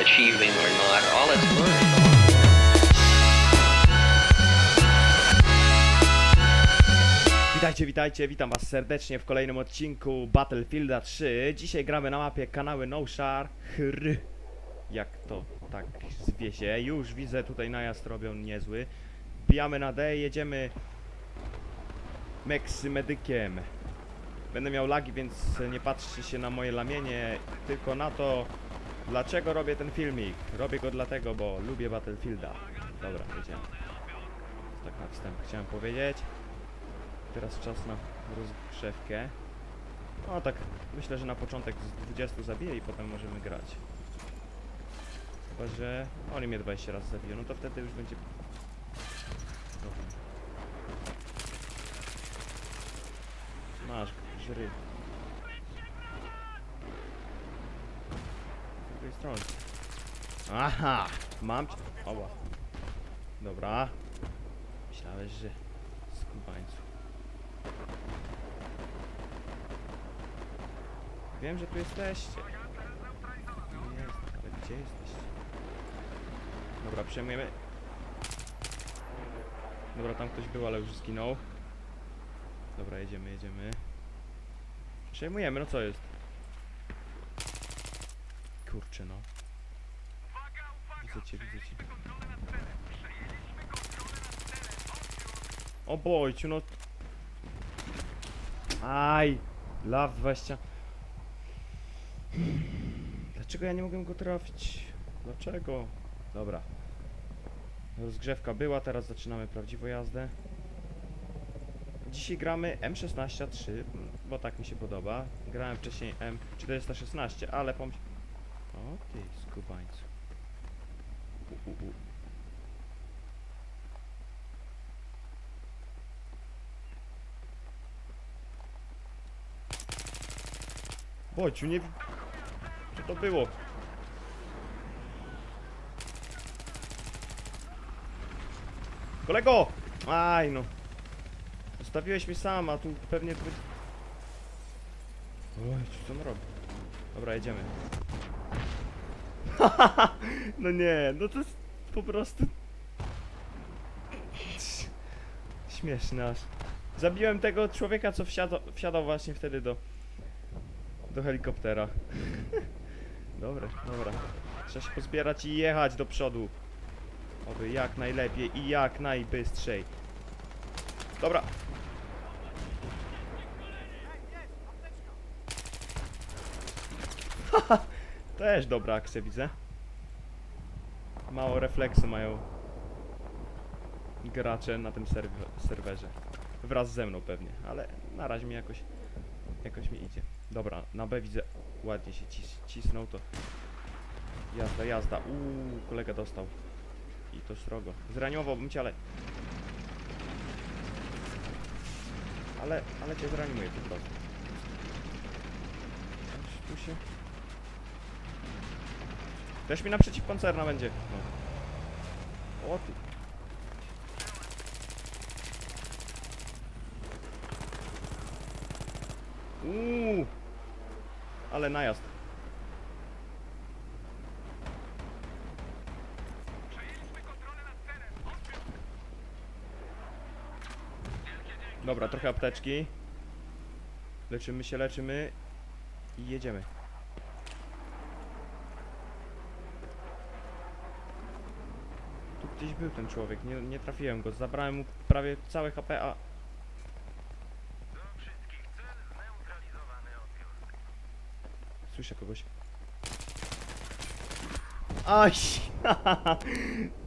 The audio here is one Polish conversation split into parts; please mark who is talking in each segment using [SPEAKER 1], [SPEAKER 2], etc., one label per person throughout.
[SPEAKER 1] achieving or not, all it's learning.
[SPEAKER 2] Witajcie, witajcie, witam was serdecznie w kolejnym odcinku Battlefielda 3. Dzisiaj gramy na mapie kanały Noshar Hr. Jak to tak zwie się. Już widzę tutaj najazd robią niezły. Bijamy na D, jedziemy Meksy medykiem. Będę miał lagi, więc nie patrzcie się na moje lamienie, tylko na to, dlaczego robię ten filmik. Robię go dlatego, bo lubię Battlefielda. Dobra, jedziemy. Tak na wstęp chciałem powiedzieć. Teraz czas na rozgrzewkę. No tak, myślę, że na początek z 20 zabiję i potem możemy grać. Chyba, że oni mnie 20 razy zabiją, no to wtedy już będzie... Dobra. Masz, żry. Aha! Mam cię. Oła. Dobra. Myślałeś, że skubańcu. Wiem, że tu jesteście. Tu Jest, ale gdzie jesteście? Dobra, przejmujemy. Dobra, tam ktoś był, ale już zginął. Dobra, jedziemy, jedziemy. Przejmujemy, no co jest? Kurczę, no. Widzę cię, widzę cię. O bojciu, no. Aj! Law 20. Dlaczego ja nie mogłem go trafić? Dlaczego? Dobra. Rozgrzewka była, teraz zaczynamy prawdziwą jazdę. Dzisiaj gramy M16-3, bo tak mi się podoba. Grałem wcześniej M416, ale pomyśl... Skubańcu. U, nie... Co to było? Kolego! Aj no. Zostawiłeś mi sam, a tu pewnie... Oj, co on robi? Dobra, jedziemy. No nie, no to jest po prostu... Śmieszne aż. Zabiłem tego człowieka, co wsiadał, wsiadał właśnie wtedy do... Do helikoptera. dobra, dobra. Trzeba się pozbierać i jechać do przodu. Oby jak najlepiej i jak najbystrzej. Dobra. Też dobra akcja widzę. Mało refleksu mają gracze na tym serw- serwerze. Wraz ze mną pewnie, ale na razie mi jakoś, jakoś mi idzie. Dobra, na B widzę, ładnie się cis cisnął to. Jazda, jazda. Uuu, kolega dostał. I to srogo. Zraniowałbym cię, ale... Ale, ale cię zranimuję po prostu. Tu się... Też mi naprzeciw koncerna będzie. No. O ty. Uuu. Ale najazd. Dobra, trochę apteczki. Leczymy się, leczymy. I jedziemy. Gdzieś był ten człowiek, nie, nie trafiłem go. Zabrałem mu prawie całe HP, a... Słyszę kogoś. Aj!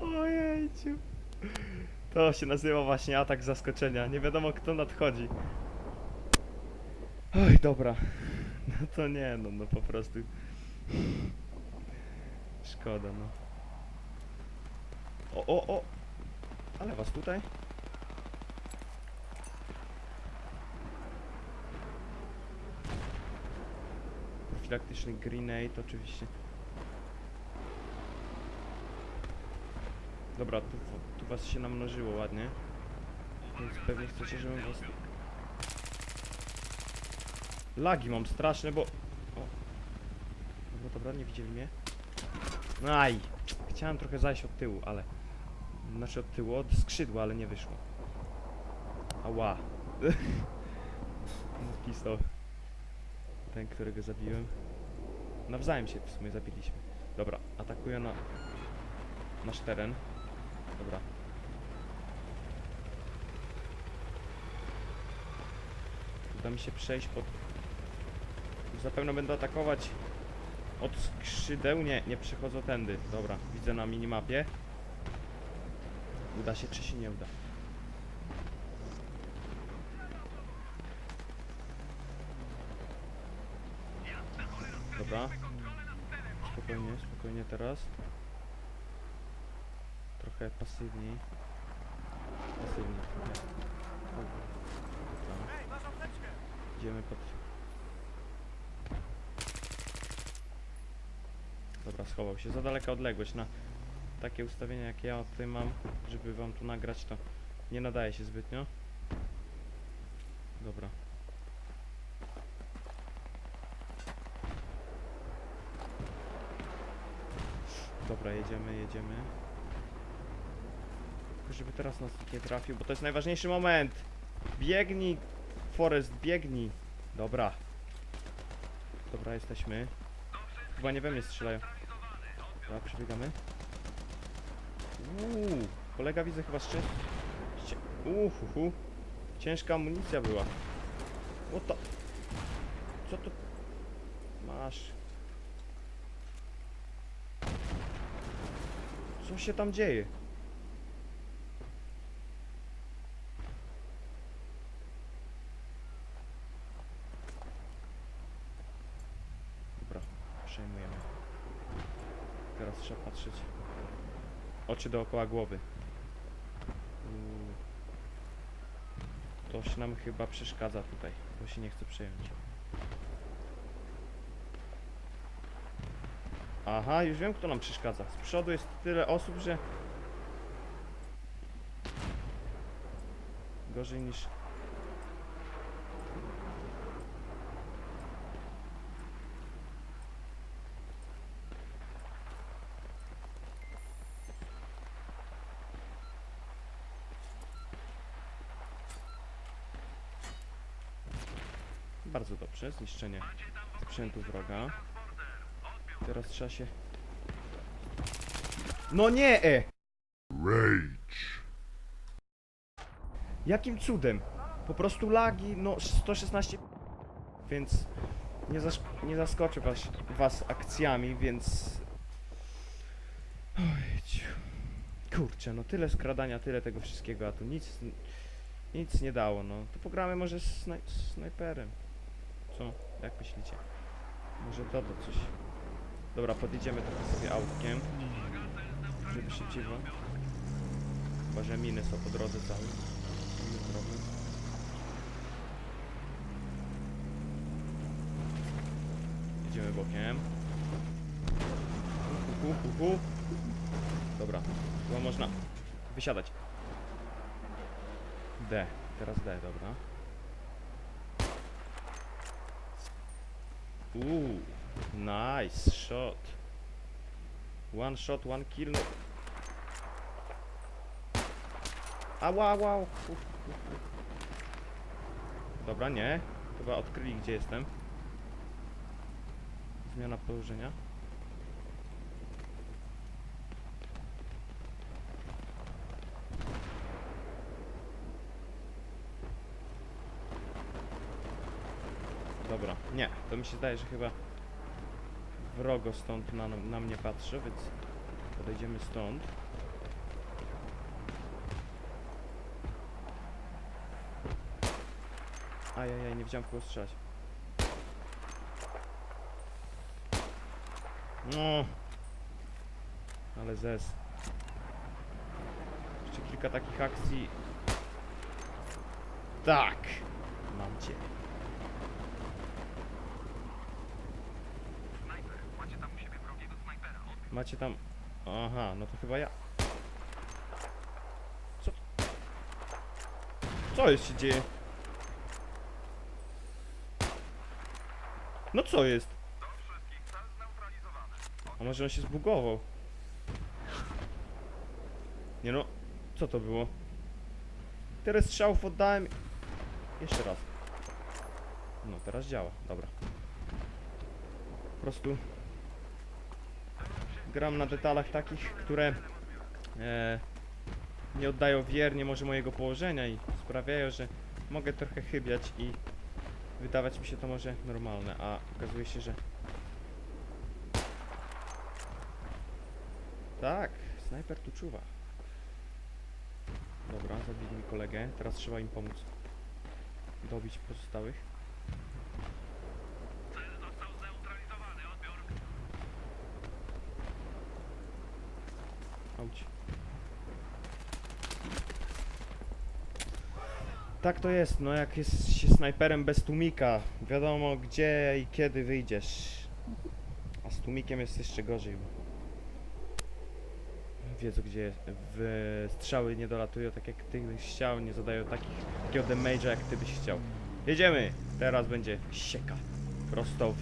[SPEAKER 2] Ojejciu. To się nazywa właśnie atak zaskoczenia. Nie wiadomo kto nadchodzi. Oj, dobra. No to nie, no, no po prostu. Szkoda, no. O, o, o! Ale was tutaj? Profilaktyczny grenade oczywiście. Dobra, tu, tu was się namnożyło ładnie. Więc pewnie chcecie, żebym was... Lagi mam straszne, bo... O. Dobra, dobra, nie widzieli mnie. Aj! Chciałem trochę zajść od tyłu, ale... Znaczy od tyłu, od skrzydła, ale nie wyszło. Ała. Pistol. Ten, którego zabiłem. Nawzajem się w sumie zabiliśmy. Dobra, atakuję na... Nasz teren. Dobra. Uda mi się przejść pod... Zapewne będę atakować od skrzydeł. Nie, nie przechodzę tędy. Dobra, widzę na minimapie. Uda się czy się nie uda? Dobra. Spokojnie, spokojnie teraz. Trochę pasywniej. Pasywniej. Idziemy pod... Dobra, schował się. Za daleka odległość na takie ustawienia jak ja tutaj mam, żeby wam tu nagrać, to nie nadaje się zbytnio. Dobra. Dobra, jedziemy, jedziemy. Tylko żeby teraz nas nie trafił, bo to jest najważniejszy moment. Biegnij, Forest, biegnij. Dobra. Dobra, jesteśmy. Chyba nie we mnie strzelają. Dobra, przebiegamy. Uuu, kolega widzę chyba szczy... Ście... Uuu, hu, hu. Ciężka amunicja była. O to... Co to... Masz. Co się tam dzieje? Dobra, przejmujemy. Teraz trzeba patrzeć. Oczy dookoła głowy. Uuu. Ktoś nam chyba przeszkadza tutaj, bo się nie chce przejąć. Aha, już wiem kto nam przeszkadza. Z przodu jest tyle osób, że... Gorzej niż... Bardzo dobrze, zniszczenie sprzętu wroga. Teraz trzeba się... No nie! E!
[SPEAKER 3] Rage.
[SPEAKER 2] Jakim cudem? Po prostu lagi, no 116... Więc nie, zasz... nie zaskoczę was, was akcjami, więc... Oj, ciu. Kurczę, no tyle skradania, tyle tego wszystkiego, a tu nic... Nic nie dało, no. To pogramy może z snaj... snajperem. Co? Jak myślicie? Może doda coś. Dobra, podjedziemy trochę sobie autkiem. Żeby szybciej wam. Chyba, że miny są po drodze całe. Mamy problem. Jedziemy bokiem. Hu, hu, hu. Dobra, chyba można wysiadać. D, teraz D, dobra. Uuu, nice shot. One shot, one kill. Ała, ała. Uf, uf, uf. Dobra, nie. Chyba odkryli, gdzie jestem. Zmiana położenia. Dobra, nie. To mi się zdaje, że chyba wrogo stąd na, na mnie patrzy, więc podejdziemy stąd. Ajajaj, nie wiedziałem kogo strzelać. No. Ale zes. Jeszcze kilka takich akcji. Tak. Mam cię. Macie tam... Aha, no to chyba ja. Co? Co jest się dzieje? No co jest? A może on się zbugował? Nie no, co to było? Tyle strzałów oddałem. Jeszcze raz. No, teraz działa, dobra. Po prostu gram na detalach takich, które e, nie oddają wiernie może mojego położenia i sprawiają, że mogę trochę chybiać i wydawać mi się to może normalne, a okazuje się, że tak, snajper tu czuwa. Dobra, zabili mi kolegę, teraz trzeba im pomóc dobić pozostałych. Tak to jest, no jak jest się snajperem bez tłumika, wiadomo gdzie i kiedy wyjdziesz. A z tłumikiem jest jeszcze gorzej, wiedzą gdzie. W strzały nie dolatują tak jak ty byś chciał, nie zadają takich, takiego damage'a jak ty byś chciał. Jedziemy! Teraz będzie sieka. Prosto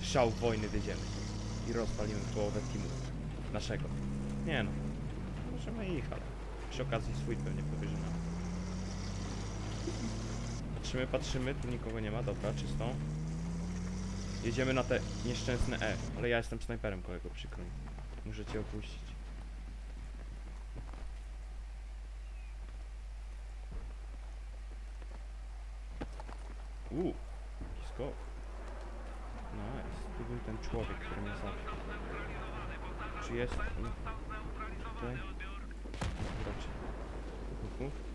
[SPEAKER 2] w szał wojny wyjdziemy. I rozpalimy połowę teamu naszego. Nie no, możemy ich, ale przy okazji swój pewnie pobierzemy. Patrzymy, patrzymy, tu nikogo nie ma, dobra, czysto. Jedziemy na te nieszczęsne E, ale ja jestem snajperem, kolego, przykro mi. Muszę cię opuścić. Uuu, skok. Nice, tu był ten człowiek, który mnie zabił. Czy jest tutaj? Raczej. Hu.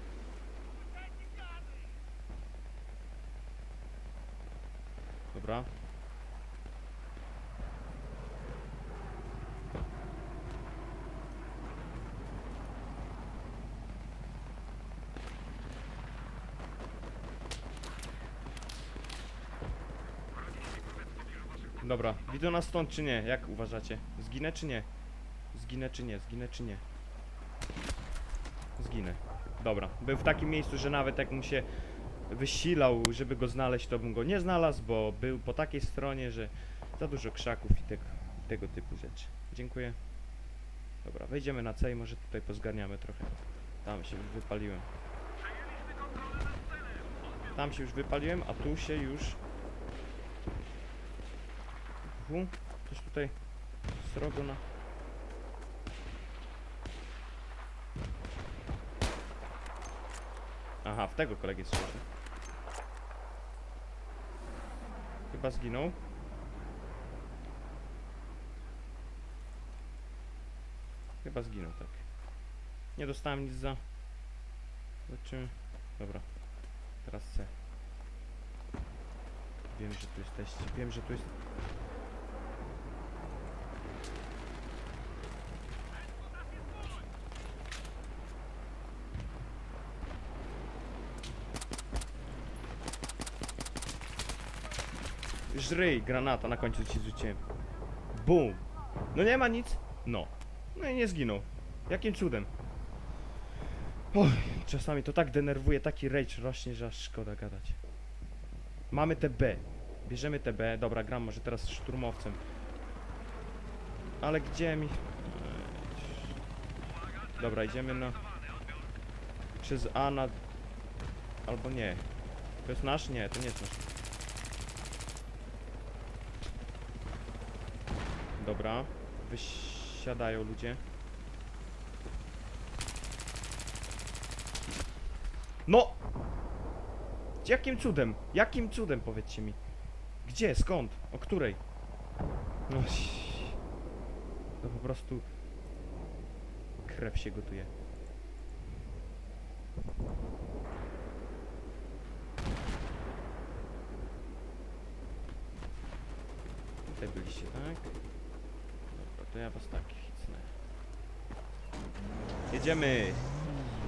[SPEAKER 2] Dobra. Dobra, widzą nas stąd czy nie? Jak uważacie? Zginę czy nie? Zginę czy nie? Zginę czy nie? Zginę. Dobra, był w takim miejscu, że nawet jak mu się wysilał, żeby go znaleźć, to bym go nie znalazł, bo był po takiej stronie, że za dużo krzaków i tego, tego typu rzeczy. Dziękuję. Dobra, wejdziemy na C i może tutaj pozgarniamy trochę. Tam się już wypaliłem. Tam się już wypaliłem, a tu się już... Uhu, coś tutaj srogo na... Aha, w tego kolegę słyszę. Chyba zginął. Chyba zginął, tak. Nie dostałem nic za... Zobaczymy. Dobra. Teraz C. Wiem, że tu jesteście. Wiem, że tu jest... Żryj, granata na końcu ci rzuciłem. Bum. No nie ma nic? No. No i nie zginął. Jakim cudem? Oj, czasami to tak denerwuje, taki rage rośnie, że aż szkoda gadać. Mamy te B. Bierzemy te B. Dobra, gram może teraz szturmowcem. Ale gdzie mi... Dobra, idziemy na... Przez A na... Albo nie. To jest nasz? Nie, to nie jest nasz. Dobra. Wysiadają ludzie. No! Jakim cudem? Jakim cudem powiedzcie mi? Gdzie? Skąd? O której? No, po prostu krew się gotuje. Tutaj byliście, tak? To ja was tak hicnę. Jedziemy!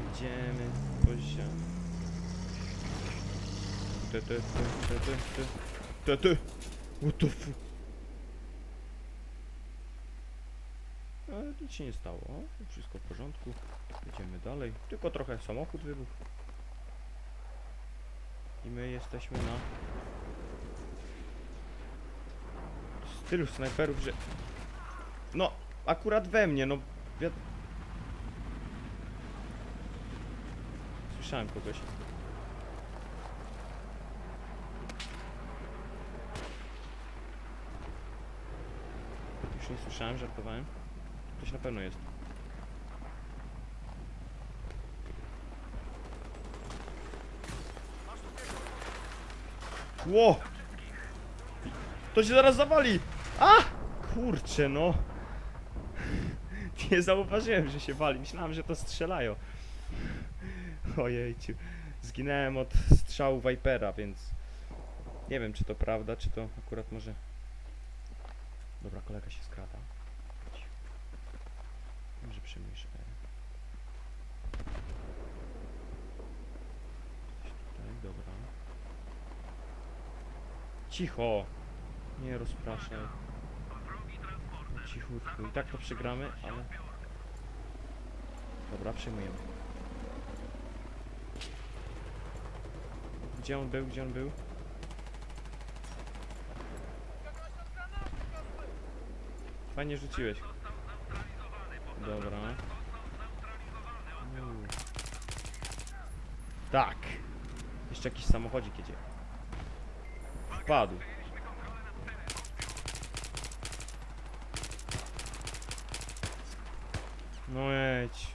[SPEAKER 2] Jedziemy, poziom. Ty, ty, ty, ty, ty, ty, ty, ty. What the fu... Ale nic się nie stało, o, wszystko w porządku. Jedziemy dalej, tylko trochę samochód wybuchł. I my jesteśmy na... Z tylu snajperów, że... No, akurat we mnie, no. Wi- Słyszałem kogoś. Już nie słyszałem, żartowałem. Ktoś na pewno jest. Ło! To się zaraz zawali! A! Kurczę, no. Nie zauważyłem, że się wali. Myślałem, że to strzelają. Ojejciu. Zginąłem od strzału Vipera, więc... Nie wiem, czy to prawda, czy to akurat może... Dobra, kolega się skrada. Może przyjmujesz R. Tutaj, dobra. Cicho! Nie rozpraszaj. Cichutku. I tak to przegramy, ale... Dobra, przyjmujemy. Gdzie on był? Gdzie on był? Fajnie rzuciłeś. Dobra. Uuu. Tak. Jeszcze jakiś samochodzik jedzie. Wpadł. No jedź.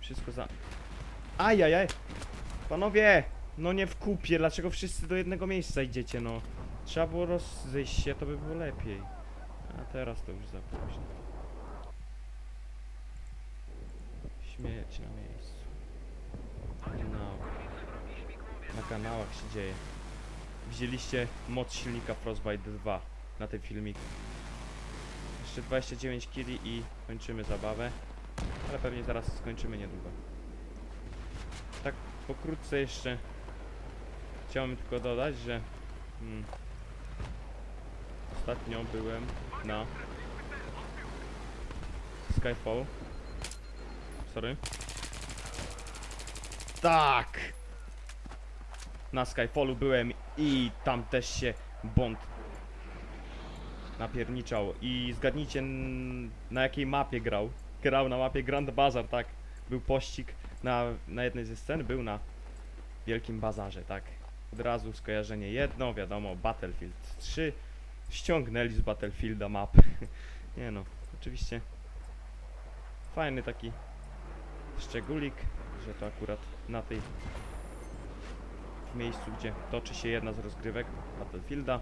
[SPEAKER 2] Wszystko za... Ajajaj! Panowie! No nie w kupie, dlaczego wszyscy do jednego miejsca idziecie, no? Trzeba było rozejść się, to by było lepiej. A teraz to już za późno. Śmierć na miejscu. Kanał. Na kanałach się dzieje. Widzieliście moc silnika Frostbite 2 na tym filmiku. Jeszcze 29 kili i kończymy zabawę. Ale pewnie zaraz skończymy niedługo. Tak pokrótce jeszcze chciałem tylko dodać, że mm, ostatnio byłem na Skyfall. Sorry. Tak! Na Skyfallu byłem i tam też się Bond napierniczał. I zgadnijcie na jakiej mapie grał. Grał na mapie Grand Bazar, tak. Był pościg na, na jednej ze scen, był na Wielkim Bazarze, tak. Od razu skojarzenie jedno, wiadomo, Battlefield 3. Ściągnęli z Battlefielda mapę. Nie no, oczywiście fajny taki szczególik, że to akurat na tej w miejscu, gdzie toczy się jedna z rozgrywek Battlefielda.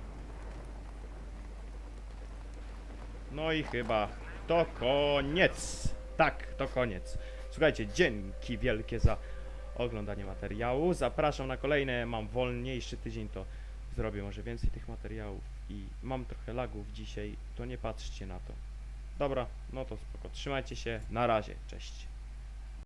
[SPEAKER 2] No i chyba to koniec. Tak, to koniec. Słuchajcie, dzięki wielkie za oglądanie materiału. Zapraszam na kolejne. Mam wolniejszy tydzień, to zrobię może więcej tych materiałów. I mam trochę lagów dzisiaj, to nie patrzcie na to. Dobra, no to spoko. Trzymajcie się. Na razie. Cześć.